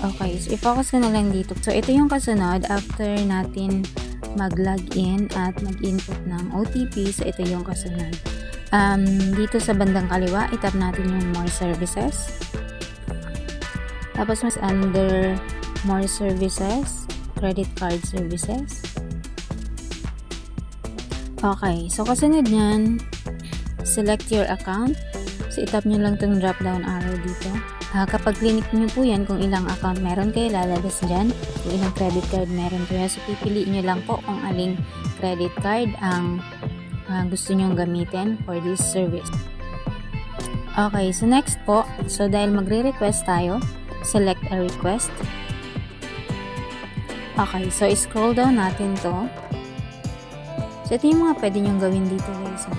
Okay, so i-focus ko na lang dito. So, ito yung kasunod after natin mag-login at mag-input ng OTP. So, ito yung kasunod. Um, dito sa bandang kaliwa, itap natin yung more services. Tapos, mas under more services, credit card services. Okay, so kasunod niyan, select your account. So, itap nyo lang itong drop down arrow dito. Ah, kapag clinic nyo po yan, kung ilang account meron kayo, lalabas dyan. Kung ilang credit card meron kayo. So, pipiliin nyo lang po kung aling credit card ang ah, gusto nyong gamitin for this service. Okay, so next po, so dahil magre-request tayo, select a request. Okay, so scroll down natin to. So, ito yung mga pwede nyong gawin dito guys.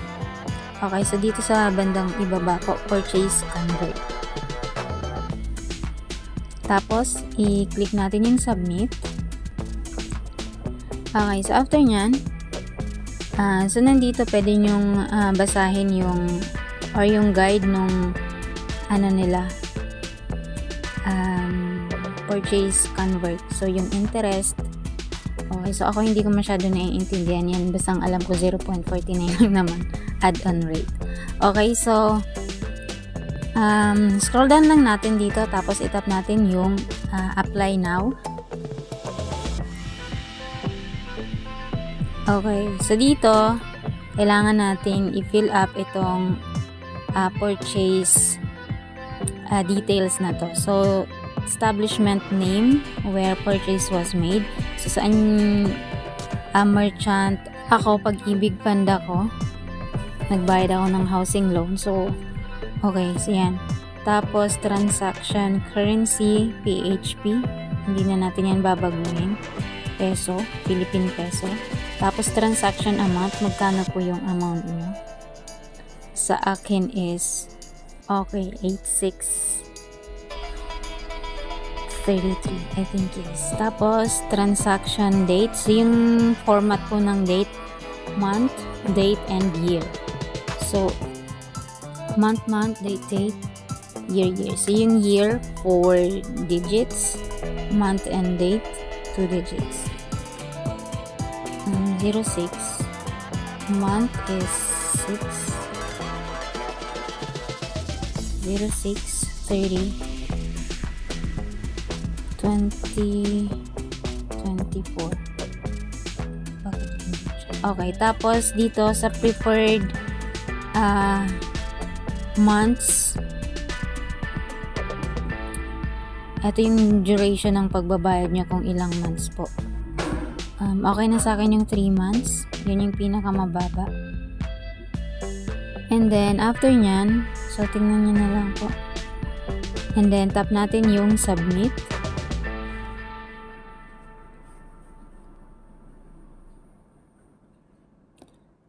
Okay, so dito sa bandang ibaba po, purchase convert. Tapos, i-click natin yung submit. Okay, so after nyan, ah, so nandito pwede nyong ah, basahin yung or yung guide nung ano nila um, purchase convert. So, yung interest, okay, so ako hindi ko masyado naiintindihan yan. Basta alam ko 0.49 lang naman add-on rate. Okay, so um, scroll down lang natin dito tapos itap natin yung ah, apply now. Okay, so dito kailangan nating i-fill up itong ah, purchase ah, details na to. So, establishment name where purchase was made. So, saan ah, merchant ako pag-ibig fund ako nagbayad ako ng housing loan. So, okay, so yan. Tapos, transaction currency, PHP. Hindi na natin yan babaguhin. Peso, Philippine peso. Tapos, transaction amount, magkano po yung amount nyo? Sa akin is, okay, 86 33, I think yes. Tapos, transaction date. So, yung format po ng date, month, date, and year. So, month, month, date, date, year, year. So, yung year, 4 digits. Month and date, 2 digits. Um, 06. Month is 6. 06, 30, 20, 24. Bakit hindi siya? Okay, tapos dito sa preferred ah months, ito yung duration ng pagbabayad niya kung ilang months po. Um, okay na sa akin yung 3 months. Yun yung pinakamababa. And then, after nyan, so tingnan nyo na lang po. And then, tap natin yung submit.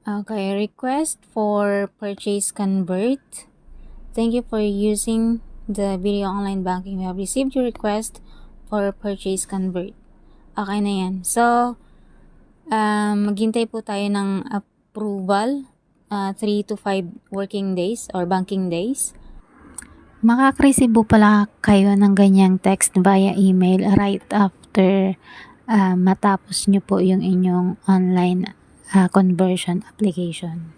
Okay, request for purchase convert. Thank you for using the video online banking. We have received your request for purchase convert. Okay na yan. So, um, maghintay po tayo ng approval. 3 to 5 working days or banking days. Makakreceive po pala kayo ng ganyang text via email right after ah, matapos nyo po yung inyong online ah, conversion application.